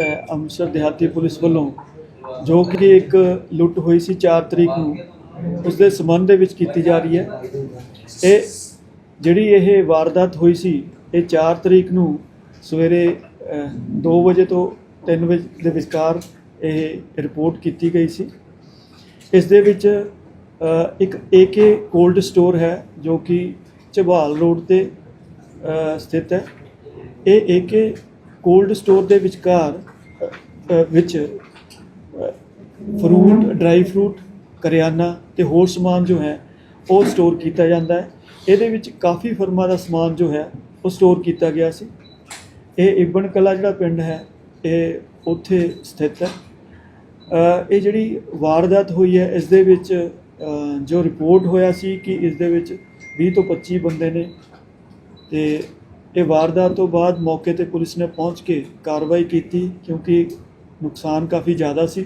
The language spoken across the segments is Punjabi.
ਅੰਮ੍ਰਿਤਸਰ ਦਿਹਾਤੀ ਪੁਲਿਸ ਵੱਲੋਂ ਜੋ ਕਿ ਇੱਕ ਲੁੱਟ ਹੋਈ ਸੀ 4 ਤਰੀਕ ਨੂੰ ਉਸ ਦੇ ਸੰਬੰਧ ਦੇ ਵਿੱਚ ਕੀਤੀ ਜਾ ਰਹੀ ਹੈ। ਇਹ ਜਿਹੜੀ ਇਹ ਵਾਰਦਾਤ ਹੋਈ ਸੀ ਇਹ 4 ਤਰੀਕ ਨੂੰ ਸਵੇਰੇ 2 ਵਜੇ ਤੋਂ 3 ਵਜੇ ਦੇ ਵਿਚਕਾਰ ਇਹ ਰਿਪੋਰਟ ਕੀਤੀ ਗਈ ਸੀ। ਇਸ ਦੇ ਵਿੱਚ ਅ, ਇੱਕ ਏਕੇ ਕੋਲਡ ਸਟੋਰ ਹੈ ਜੋ ਕਿ ਝਬਾਲ ਰੋਡ ਤੇ ਸਥਿਤ ਹੈ। ਇਹ ਏਕੇ ਕੋਲਡ ਸਟੋਰ ਦੇ ਵਿਚਕਾਰ ਵਿੱਚ ਫਰੂਟ, ਡਰਾਈ ਫਰੂਟ, ਕਰਿਆਨਾ ਤੇ ਹੋਰ ਸਮਾਨ ਜੋ ਹੈ, ਉਹ ਸਟੋਰ ਕੀਤਾ ਜਾਂਦਾ ਹੈ। ਇਹਦੇ ਵਿੱਚ ਕਾਫੀ ਫਰਮਾਂ ਦਾ ਸਮਾਨ ਜੋ ਹੈ, ਉਹ ਸਟੋਰ ਕੀਤਾ ਗਿਆ ਸੀ। ਇਹ ਇਬਨ ਕਲਾ ਜਿਹੜਾ ਪਿੰਡ ਹੈ, ਇਹ ਉੱਥੇ ਸਥਿਤ ਹੈ। ਇਹ ਜਿਹੜੀ ਵਾਰਦਾਤ ਹੋਈ ਹੈ, ਇਸ ਦੇ ਵਿੱਚ ਜੋ ਰਿਪੋਰਟ ਹੋਇਆ ਸੀ ਕਿ ਇਸ ਦੇ ਵਿੱਚ 20 ਤੋਂ 25 ਬੰਦੇ ਨੇ ਤੇ ਇਹ ਵਾਰਦਾਤ ਤੋਂ ਬਾਅਦ ਮੌਕੇ ਤੇ ਪੁਲਿਸ ਨੇ ਪਹੁੰਚ ਕੇ ਕਾਰਵਾਈ ਕੀਤੀ ਕਿਉਂਕਿ ਨੁਕਸਾਨ ਕਾਫੀ ਜ਼ਿਆਦਾ ਸੀ।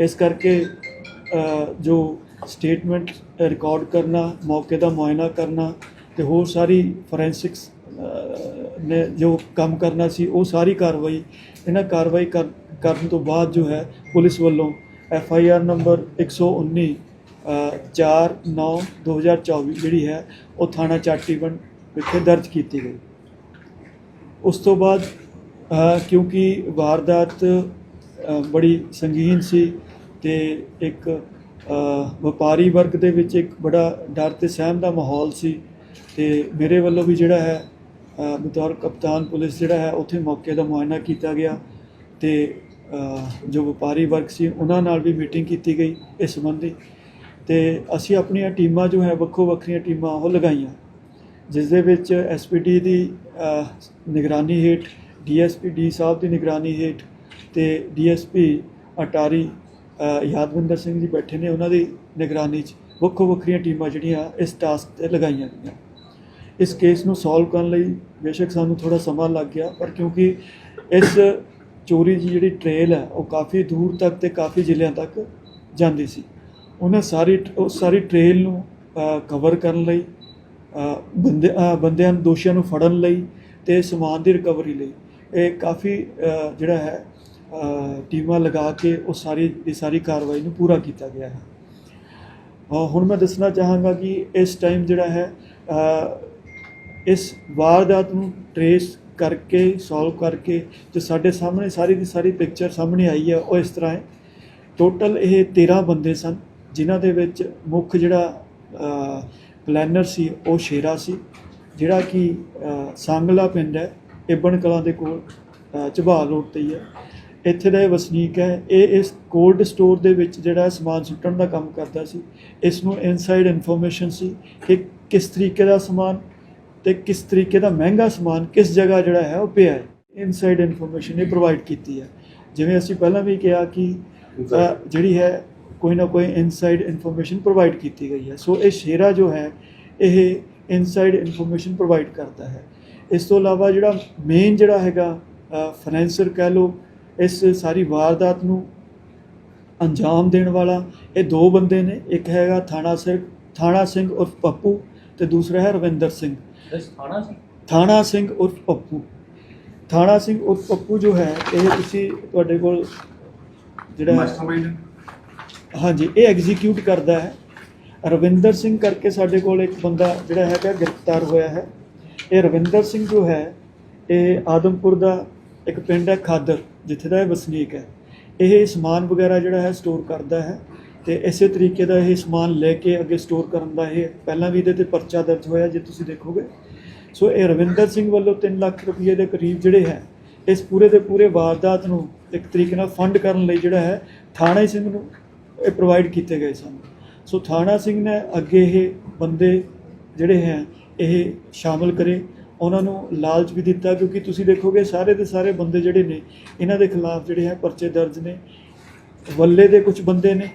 ਇਸ ਕਰਕੇ ਜੋ ਸਟੇਟਮੈਂਟ ਰਿਕਾਰਡ ਕਰਨਾ, ਮੌਕੇ ਦਾ ਮੁਆਇਨਾ ਕਰਨਾ ਤੇ ਹੋਰ ਸਾਰੀ ਫੋਰੈਂਸਿਕਸ ਨੇ ਜੋ ਕੰਮ ਕਰਨਾ ਸੀ, ਉਹ ਸਾਰੀ ਕਾਰਵਾਈ, ਇਹਨਾਂ ਕਾਰਵਾਈ ਕਰ- ਕਰਨ ਤੋਂ ਬਾਅਦ ਜੋ ਹੈ, ਪੁਲਿਸ ਵੱਲੋਂ ਐਫ ਆਈ ਆਰ ਨੰਬਰ 119 4 9 2024 ਜਿਹੜੀ ਹੈ, ਉਹ ਥਾਣਾ ਚਾਟੀਵੰਡ ਵਿਖੇ ਦਰਜ ਕੀਤੀ ਗਈ। ਉਸ ਤੋਂ ਬਾਅਦ ਕਿਉਂਕਿ ਵਾਰਦਾਤ ਬੜੀ ਸੰਗੀਨ ਸੀ ਤੇ ਇੱਕ ਵਪਾਰੀ ਵਰਗ ਦੇ ਵਿੱਚ ਇੱਕ ਬੜਾ ਡਰ ਤੇ ਸਹਿਮ ਦਾ ਮਾਹੌਲ ਸੀ ਤੇ ਮੇਰੇ ਵੱਲੋਂ ਵੀ ਜਿਹੜਾ ਹੈ ਬਤੌਰ ਕਪਤਾਨ ਪੁਲਿਸ ਜਿਹੜਾ ਹੈ, ਉੱਥੇ ਮੌਕੇ ਦਾ ਮੁਆਇਨਾ ਕੀਤਾ ਗਿਆ ਤੇ ਜੋ ਵਪਾਰੀ ਵਰਗ ਸੀ, ਉਹਨਾਂ ਨਾਲ ਵੀ ਮੀਟਿੰਗ ਕੀਤੀ ਗਈ ਇਸ ਸੰਬੰਧੀ ਤੇ ਅਸੀਂ ਆਪਣੀਆਂ ਟੀਮਾਂ ਜੋ ਹੈ, ਵੱਖੋ ਵੱਖਰੀਆਂ ਟੀਮਾਂ ਉਹ ਲਗਾਈਆਂ। ਜਿਸ ਦੇ ਵਿੱਚ ਐਸਪੀਡੀ ਦੀ ਨਿਗਰਾਨੀ ਹੇਠ ਡੀਐਸਪੀ ਡੀ ਸਾਹਿਬ ਦੀ ਨਿਗਰਾਨੀ ਹੇਠ ਤੇ ਡੀਐਸਪੀ ਅਟਾਰੀ ਯਾਦਵਿੰਦਰ ਸਿੰਘ ਜੀ ਬੈਠੇ ਨੇ ਉਹਨਾਂ ਦੀ ਨਿਗਰਾਨੀ 'ਚ। ਵੱਖੋ ਵੱਖਰੀਆਂ ਟੀਮਾਂ ਜਿਹੜੀਆਂ ਇਸ ਟਾਸਕ ਤੇ ਲਗਾਈਆਂ ਗਈਆਂ। ਇਸ ਕੇਸ ਨੂੰ ਸੋਲਵ ਕਰਨ ਲਈ ਬੇਸ਼ੱਕ ਸਾਨੂੰ ਥੋੜਾ ਸਮਾਂ ਲੱਗ ਗਿਆ, ਪਰ ਕਿਉਂਕਿ ਇਸ ਚੋਰੀ ਦੀ ਜਿਹੜੀ ਟ੍ਰੇਲ ਹੈ, ਉਹ ਕਾਫੀ ਦੂਰ ਤੱਕ ਤੇ ਕਾਫੀ ਜ਼ਿਲ੍ਹਿਆਂ ਤੱਕ ਜਾਂਦੀ ਸੀ। ਉਹਨਾਂ ਸਾਰੀ, ਉਹ ਸਾਰੀ ਟ੍ਰੇਲ ਨੂੰ ਕਵਰ ਕਰਨ ਲਈ ਬੰਦੇ ਬੰਦਿਆਂ ਨੂੰ, ਦੋਸ਼ੀਆਂ ਨੂੰ ਫੜਨ ਲਈ ਤੇ ਸਮਾਨ ਦੀ ਰਿਕਵਰੀ ਲਈ। ਇਹ ਕਾਫੀ ਜਿਹੜਾ ਹੈ ਟੀਮਾਂ ਲਗਾ ਕੇ ਉਹ ਸਾਰੀ, ਇਹ ਸਾਰੀ ਕਾਰਵਾਈ ਨੂੰ ਪੂਰਾ ਕੀਤਾ ਗਿਆ ਹੈ। ਹੁਣ ਮੈਂ ਦੱਸਣਾ ਚਾਹਾਂਗਾ ਕਿ ਇਸ ਟਾਈਮ ਜਿਹੜਾ ਹੈ ਇਸ ਵਾਰਦਾਤ ਨੂੰ ਟਰੇਸ ਕਰਕੇ ਸੋਲਵ ਕਰਕੇ ਜੋ ਸਾਡੇ ਸਾਹਮਣੇ ਸਾਰੀ ਦੀ ਸਾਰੀ ਪਿਕਚਰ ਸਾਹਮਣੇ ਆਈ ਹੈ, ਉਹ ਇਸ ਤਰ੍ਹਾਂ ਹੈ। ਟੋਟਲ ਇਹ 13 ਬੰਦੇ ਸਨ, ਜਿਨ੍ਹਾਂ ਦੇ ਵਿੱਚ ਮੁੱਖ ਜਿਹੜਾ ਪਲੈਨਰ ਸੀ ਉਹ ਸ਼ੇਰਾ ਸੀ ਜਿਹੜਾ ਕਿ ਅ, ਸੰਗਲਾ ਪਿੰਡ ਹੈ ਇਬਨ ਕਲਾਂ ਦੇ ਕੋਲ ਅ, ਝਬਾਲ ਰੋਡ ਤੇ ਹੀ ਹੈ। ਇੱਥੇ ਦਾ ਇਹ ਵਸਨੀਕ ਹੈ ਇਹ ਇਸ ਕੋਲਡ ਸਟੋਰ ਦੇ ਵਿੱਚ ਜਿਹੜਾ ਸਮਾਨ ਸੁੱਟਣ ਦਾ ਕੰਮ ਕਰਦਾ ਸੀ ਇਸ ਨੂੰ ਇਨਸਾਈਡ ਇਨਫੋਰਮੇਸ਼ਨ ਸੀ ਕਿ ਕਿਸ ਤਰੀਕੇ ਦਾ ਸਮਾਨ ਤੇ ਕਿਸ ਤਰੀਕੇ ਦਾ ਮਹਿੰਗਾ ਸਮਾਨ ਕਿਸ ਜਗ੍ਹਾ ਜਿਹੜਾ ਹੈ ਉਹ ਪਿਆ ਹੈ। ਇਨਸਾਈਡ ਇਨਫੋਰਮੇਸ਼ਨ ਇਹ ਪ੍ਰੋਵਾਈਡ ਕੀਤੀ ਹੈ। ਜਿਵੇਂ ਅਸੀਂ ਪਹਿਲਾਂ ਵੀ ਕਿਹਾ ਕਿ ਜਿਹੜੀ ਹੈ ਕੋਈ ਨਾ ਕੋਈ ਇਨਸਾਈਡ ਇਨਫੋਰਮੇਸ਼ਨ ਪ੍ਰੋਵਾਈਡ ਕੀਤੀ ਗਈ ਹੈ। ਸੋ ਇਹ ਸ਼ੇਰਾ ਜੋ ਹੈ ਇਹ ਇਨਸਾਈਡ ਇਨਫੋਰਮੇਸ਼ਨ ਪ੍ਰੋਵਾਈਡ ਕਰਦਾ ਹੈ। ਇਸ ਤੋਂ ਇਲਾਵਾ ਜਿਹੜਾ ਮੇਨ ਜਿਹੜਾ ਹੈਗਾ ਫਾਈਨੈਂਸਰ ਕਹਿ ਲਓ ਇਸ ਸਾਰੀ ਵਾਰਦਾਤ ਨੂੰ ਅੰਜਾਮ ਦੇਣ ਵਾਲਾ ਇਹ ਦੋ ਬੰਦੇ ਨੇ। ਇੱਕ ਹੈਗਾ ਥਾਣਾ ਸਿੰਘ ਥਾਣਾ ਸਿੰਘ ਉਰਫ ਪੱਪੂ ਤੇ ਦੂਸਰਾ ਹੈ ਰਵਿੰਦਰ ਸਿੰਘ। ਇਸ ਥਾਣਾ ਸੀ ਥਾਣਾ ਸਿੰਘ ਉਰਫ ਪੱਪੂ। ਥਾਣਾ ਸਿੰਘ ਉਰਫ ਪੱਪੂ ਜੋ ਹੈ ਇਹ ਤੁਸੀਂ ਤੁਹਾਡੇ ਕੋਲ ਜਿਹੜਾ ਮਾਸਟਰਮਾਈਂਡ ਹਾਂਜੀ, ਇਹ ਐਗਜ਼ੀਕਿਊਟ ਕਰਦਾ ਹੈ। ਰਵਿੰਦਰ ਸਿੰਘ ਕਰਕੇ ਸਾਡੇ ਕੋਲ ਇੱਕ ਬੰਦਾ ਜਿਹੜਾ ਹੈਗਾ ਗ੍ਰਿਫਤਾਰ ਹੋਇਆ ਹੈ। ਇਹ ਰਵਿੰਦਰ ਸਿੰਘ ਜੋ ਹੈ, ਇਹ ਆਦਮਪੁਰ ਦਾ ਇੱਕ ਪਿੰਡ ਹੈ ਖਾਦਰ, ਜਿੱਥੇ ਦਾ ਇਹ ਵਸਨੀਕ ਹੈ। ਇਹ ਸਮਾਨ ਵਗੈਰਾ ਜਿਹੜਾ ਹੈ ਸਟੋਰ ਕਰਦਾ ਹੈ ਤੇ ਇਸੇ ਤਰੀਕੇ ਦਾ ਇਹ ਸਮਾਨ ਲੈ ਕੇ ਅੱਗੇ ਸਟੋਰ ਕਰਨ ਦਾ ਇਹ ਪਹਿਲਾਂ ਵੀ ਇਹਦੇ ਤੇ ਪਰਚਾ ਦਰਜ ਹੋਇਆ, ਜੇ ਤੁਸੀਂ ਦੇਖੋਗੇ। ਸੋ ਇਹ ਰਵਿੰਦਰ ਸਿੰਘ ਵੱਲੋਂ 3 ਲੱਖ ਰੁਪਏ ਦੇ ਕਰੀਬ ਜਿਹੜੇ ਹੈ, ਇਸ ਪੂਰੇ ਦੇ ਪੂਰੇ ਵਾਰਦਾਤ ਨੂੰ ਇੱਕ ਤਰੀਕੇ ਨਾਲ ਫੰਡ ਕਰਨ ਲਈ ਜਿਹੜਾ ਹੈ, ਥਾਣੇ ਸਿੰਘ ਨੂੰ ਇਹ ਪ੍ਰੋਵਾਈਡ ਕੀਤੇ ਗਏ ਸਨ। ਸੋ ਥਾਣਾ ਸਿੰਘ ਨੇ ਅੱਗੇ ਇਹ ਬੰਦੇ ਜਿਹੜੇ ਹੈ, ਇਹ ਸ਼ਾਮਲ ਕਰੇ। ਉਹਨਾਂ ਨੂੰ ਲਾਲਚ ਵੀ ਦਿੱਤਾ ਕਿਉਂਕਿ ਤੁਸੀਂ ਦੇਖੋਗੇ ਸਾਰੇ ਦੇ ਸਾਰੇ ਬੰਦੇ ਜਿਹੜੇ ਨੇ, ਇਹਨਾਂ ਦੇ ਖਿਲਾਫ ਜਿਹੜੇ ਹੈ ਪਰਚੇ ਦਰਜ ਨੇ। ਵੱਲੇ ਦੇ ਕੁਝ ਬੰਦੇ ਨੇ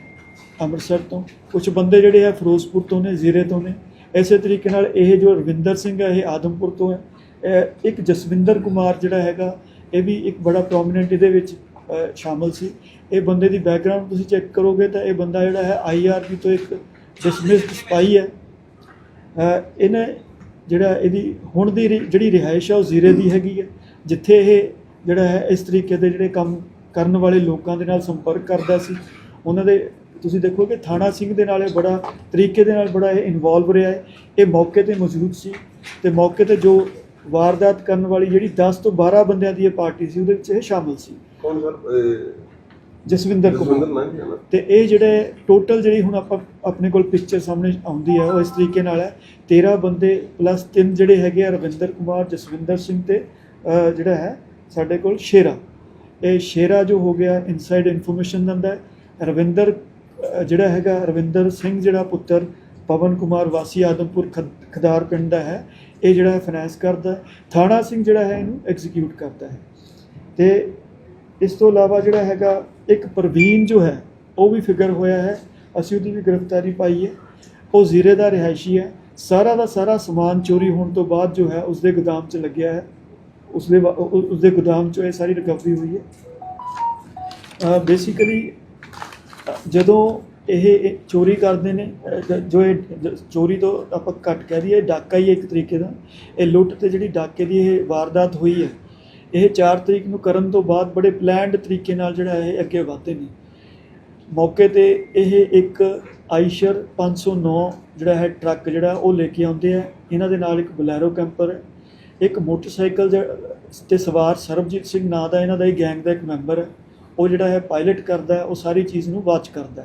ਅੰਮ੍ਰਿਤਸਰ ਤੋਂ ਕੁਝ ਬੰਦੇ ਜਿਹੜੇ ਹੈ ਫਿਰੋਜ਼ਪੁਰ ਤੋਂ ਨੇ, ਜ਼ੀਰੇ ਤੋਂ ਨੇ। ਇਸੇ ਤਰੀਕੇ ਨਾਲ ਇਹ ਜੋ ਰਵਿੰਦਰ ਸਿੰਘ ਹੈ, ਇਹ ਆਦਮਪੁਰ ਤੋਂ ਹੈ। ਇਹ ਇੱਕ ਜਸਵਿੰਦਰ ਕੁਮਾਰ ਜਿਹੜਾ ਹੈਗਾ, ਇਹ ਵੀ ਇੱਕ ਬੜਾ ਪ੍ਰੋਮਿਨੈਂਟ ਇਹਦੇ ਵਿੱਚ ਸ਼ਾਮਲ ਸੀ। ਇਹ ਬੰਦੇ ਦੀ ਬੈਕਗ੍ਰਾਉਂਡ ਤੁਸੀਂ ਚੈੱਕ ਕਰੋਗੇ ਤਾਂ ਇਹ ਬੰਦਾ ਜਿਹੜਾ ਹੈ ਆਈਆਰਬੀ ਤੋਂ ਇੱਕ ਡਿਸਮਿਸਡ ਸਪਾਈ ਹੈ। ਇਹਨੇ ਜਿਹੜਾ ਇਹਦੀ ਹੁਣ ਦੀ ਰਿ- ਜਿਹੜੀ ਰਿਹਾਇਸ਼ ਆ ਉਹ ਜ਼ੀਰੇ ਦੀ ਹੈਗੀ ਹੈ। ਜਿੱਥੇ ਇਹ ਜਿਹੜਾ ਹੈ ਇਸ ਤਰੀਕੇ ਦੇ ਜਿਹੜੇ ਕੰਮ ਕਰਨ ਵਾਲੇ ਲੋਕਾਂ ਦੇ ਨਾਲ ਸੰਪਰਕ ਕਰਦਾ ਸੀ। ਉਹਨਾਂ ਦੇ, ਤੁਸੀਂ ਦੇਖੋਗੇ ਥਾਣਾ ਸਿੰਘ ਦੇ ਨਾਲ ਇਹ ਬੜਾ ਤਰੀਕੇ ਦੇ ਨਾਲ ਬੜਾ ਇਹ ਇਨਵੋਲਵ ਰਿਹਾ ਹੈ। ਇਹ ਮੌਕੇ ਤੇ ਮੌਜੂਦ ਸੀ ਤੇ ਮੌਕੇ ਤੇ ਜੋ ਵਾਰਦਾਤ ਕਰਨ ਵਾਲੀ ਜਿਹੜੀ 10 ਤੋਂ 12 ਬੰਦਿਆਂ ਦੀ ਇਹ ਪਾਰਟੀ ਸੀ, ਉਹਦੇ ਵਿੱਚ ਇਹ ਸ਼ਾਮਲ ਸੀ। ਕੌਣ ਸਰ? ਜਸਵਿੰਦਰ ਕੁਮਾਰ। ਤੇ ਇਹ ਜਿਹੜੇ ਟੋਟਲ ਜਿਹੜੀ ਹੁਣ ਆਪਾਂ ਆਪਣੇ ਕੋਲ ਪਿਕਚਰ ਸਾਹਮਣੇ ਆਉਂਦੀ ਹੈ ਉਹ ਇਸ ਤਰੀਕੇ ਨਾਲ ਹੈ। 13 ਬੰਦੇ ਪਲੱਸ ਤਿੰਨ ਜਿਹੜੇ ਹੈਗੇ ਆ ਰਵਿੰਦਰ ਕੁਮਾਰ ਜਸਵਿੰਦਰ ਸਿੰਘ ਤੇ ਜਿਹੜਾ ਹੈ ਸਾਡੇ ਕੋਲ ਸ਼ੇਰਾ। ਇਹ ਸ਼ੇਰਾ ਜੋ ਹੋ ਗਿਆ ਇਨਸਾਈਡ ਇਨਫੋਰਮੇਸ਼ਨ ਦਿੰਦਾ ਹੈ। ਰਵਿੰਦਰ ਜਿਹੜਾ ਹੈਗਾ ਰਵਿੰਦਰ ਸਿੰਘ ਜਿਹੜਾ ਪੁੱਤਰ ਪਵਨ ਕੁਮਾਰ ਵਾਸੀ ਆਦਮਪੁਰ ਖਦ- ਖਦਾਰ ਪਿੰਡ ਦਾ ਹੈ। ਇਹ ਜਿਹੜਾ ਫਾਈਨੈਂਸ ਕਰਦਾ ਥਾਣਾ ਸਿੰਘ ਜਿਹੜਾ ਹੈ ਇਹਨੂੰ ਐਗਜ਼ੀਕਿਊਟ ਕਰਦਾ ਹੈ। ਤੇ ਇਸ ਤੋਂ ਇਲਾਵਾ ਜਿਹੜਾ ਹੈਗਾ, ਇੱਕ ਪ੍ਰਵੀਨ ਜੋ ਹੈ, ਉਹ ਵੀ ਫਿਗਰ ਹੋਇਆ ਹੈ। ਅਸੀਂ ਉਹਦੀ ਵੀ ਗ੍ਰਿਫਤਾਰੀ ਪਾਈ ਹੈ। ਉਹ ਜ਼ੀਰੇ ਦਾ ਰਿਹਾਇਸ਼ੀ ਹੈ। ਸਾਰਾ ਦਾ ਸਾਰਾ ਸਮਾਨ ਚੋਰੀ ਹੋਣ ਤੋਂ ਬਾਅਦ ਜੋ ਹੈ, ਉਸਦੇ ਗੋਦਾਮ 'ਚ ਲੱਗਿਆ ਹੈ। ਉਸਦੇ ਵਾ- ਉਸਦੇ ਗੋਦਾਮ 'ਚੋਂ ਇਹ ਸਾਰੀ ਰਿਕਵਰੀ ਹੋਈ ਹੈ। ਬੇਸਿਕਲੀ ਜਦੋਂ ਇਹ ਚੋਰੀ ਕਰਦੇ ਨੇ ਜੋ ਇਹ ਚੋਰੀ ਤੋਂ ਆਪਾਂ ਘੱਟ ਕਹਿ ਦਈਏ ਡਾਕਾ ਹੀ ਹੈ ਇੱਕ ਤਰੀਕੇ ਦਾ। ਇਹ ਲੁੱਟ ਤੇ ਜਿਹੜੀ ਡਾਕੇ ਦੀ ਇਹ ਵਾਰਦਾਤ ਹੋਈ ਹੈ ਇਹ 4 ਤਰੀਕ ਨੂੰ ਕਰਨ ਤੋਂ ਬਾਅਦ ਬੜੇ ਪਲਾਨਡ ਤਰੀਕੇ ਨਾਲ ਜਿਹੜਾ ਇਹ ਅੱਗੇ ਵਧਦੇ ਨੇ। ਮੌਕੇ ਤੇ ਇਹ ਇੱਕ ਆਈਸ਼ਰ 509 ਜਿਹੜਾ ਹੈ ਟਰੱਕ ਜਿਹੜਾ ਉਹ ਲੈ ਕੇ ਆਉਂਦੇ ਆ। ਇਹਨਾਂ ਦੇ ਨਾਲ ਇੱਕ ਬਲੈਰੋ ਕੈਂਪਰ ਹੈ ਇੱਕ ਮੋਟਰਸਾਈਕਲ ਜ- ਤੇ ਸਵਾਰ ਸਰਬਜੀਤ ਸਿੰਘ ਨਾਂ ਦਾ ਇਹਨਾਂ ਦਾ ਇਹ ਗੈਂਗ ਦਾ ਇੱਕ ਮੈਂਬਰ ਹੈ। ਉਹ ਜਿਹੜਾ ਹੈ ਪਾਇਲਟ ਕਰਦਾ ਉਹ ਸਾਰੀ ਚੀਜ਼ ਨੂੰ ਵਾਚ ਕਰਦਾ